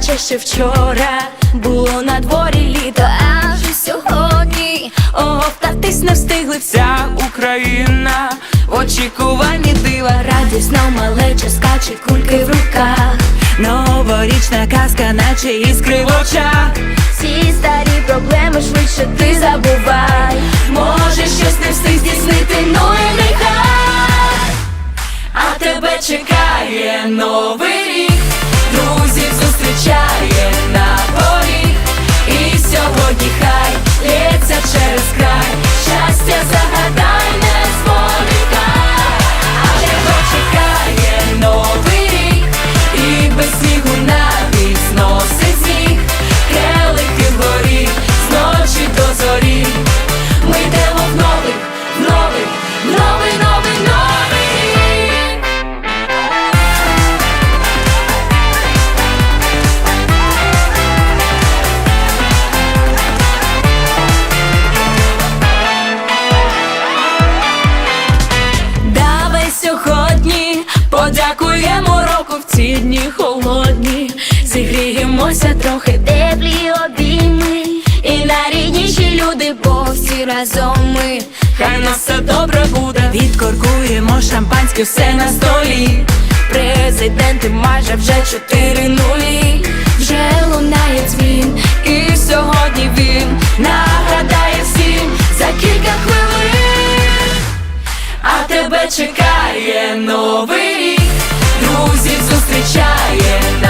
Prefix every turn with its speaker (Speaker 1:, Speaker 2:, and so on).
Speaker 1: наче ще вчора було на дворі літо, а вже сьогодні оговтатись не встигли вся
Speaker 2: Україна в очікуванні дива
Speaker 1: радісно малеча скаче кульки в руках.
Speaker 2: Новорічна казка, наче іскри в очах
Speaker 1: Всі старі проблеми швидше ти забувай. Може щось не встиг здійснити, ну і нехай. А тебе чекає новий подякуємо року в ці дні холодні. Зігріємося трохи теплі обійми. І найрідніші люди, бо всі разом ми.
Speaker 2: Хай нас все добре буде Відкоркуємо шампанське все на столі
Speaker 1: Президенти майже вже чотири нулі. Вже лунає дзвін, і сьогодні він нагадає всім за кілька хвилин. А тебе чекає новий зустрічає нас.